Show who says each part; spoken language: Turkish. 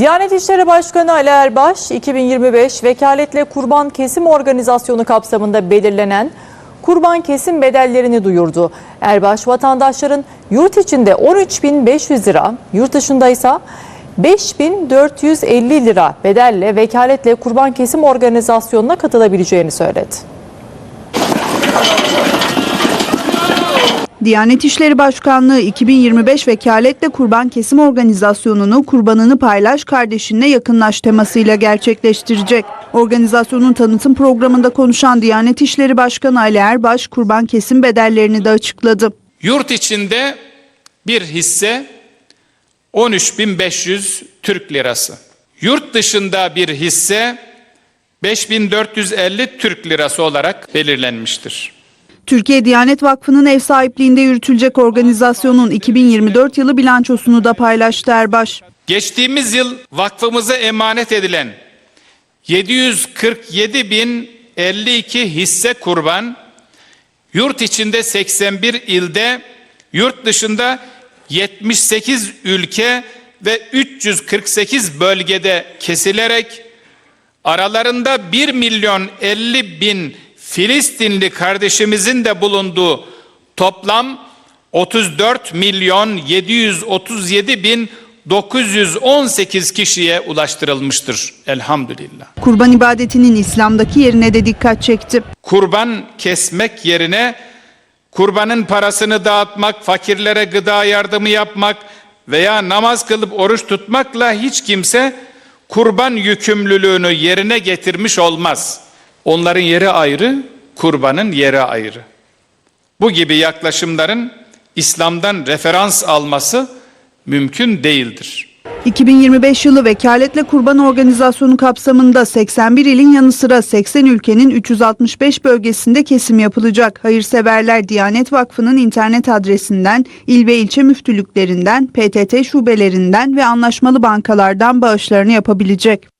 Speaker 1: Diyanet İşleri Başkanı Ali Erbaş, 2025 Vekaletle Kurban Kesim Organizasyonu kapsamında belirlenen kurban kesim bedellerini duyurdu. Erbaş, vatandaşların yurt içinde 13.500 lira, yurt dışında ise 5.450 lira bedelle vekaletle kurban kesim organizasyonuna katılabileceğini söyledi.
Speaker 2: Diyanet İşleri Başkanlığı 2025 Vekaletle Kurban Kesim Organizasyonu'nu kurbanını paylaş kardeşinle yakınlaş temasıyla gerçekleştirecek. Organizasyonun tanıtım programında konuşan Diyanet İşleri Başkanı Ali Erbaş kurban kesim bedellerini de açıkladı.
Speaker 3: Yurt içinde bir hisse 13.500 Türk lirası. Yurt dışında bir hisse 5450 Türk lirası olarak belirlenmiştir.
Speaker 2: Türkiye Diyanet Vakfı'nın ev sahipliğinde yürütülecek organizasyonun 2024 yılı bilançosunu da paylaştı Erbaş.
Speaker 3: Geçtiğimiz yıl vakfımıza emanet edilen 747.052 hisse kurban, yurt içinde 81 ilde, yurt dışında 78 ülke ve 348 bölgede kesilerek aralarında 1 milyon 50 bin Filistinli kardeşimizin de bulunduğu toplam 34 milyon 737 bin 918 kişiye ulaştırılmıştır elhamdülillah.
Speaker 2: Kurban ibadetinin İslam'daki yerine de dikkat çekti.
Speaker 3: Kurban kesmek yerine kurbanın parasını dağıtmak, fakirlere gıda yardımı yapmak veya namaz kılıp oruç tutmakla hiç kimse kurban yükümlülüğünü yerine getirmiş olmaz. Onların yeri ayrı, kurbanın yeri ayrı. Bu gibi yaklaşımların İslam'dan referans alması mümkün değildir.
Speaker 2: 2025 yılı Vekaletle Kurban Organizasyonu kapsamında 81 ilin yanı sıra 80 ülkenin 365 bölgesinde kesim yapılacak. Hayırseverler Diyanet Vakfı'nın internet adresinden, il ve ilçe müftülüklerinden, PTT şubelerinden ve anlaşmalı bankalardan bağışlarını yapabilecek.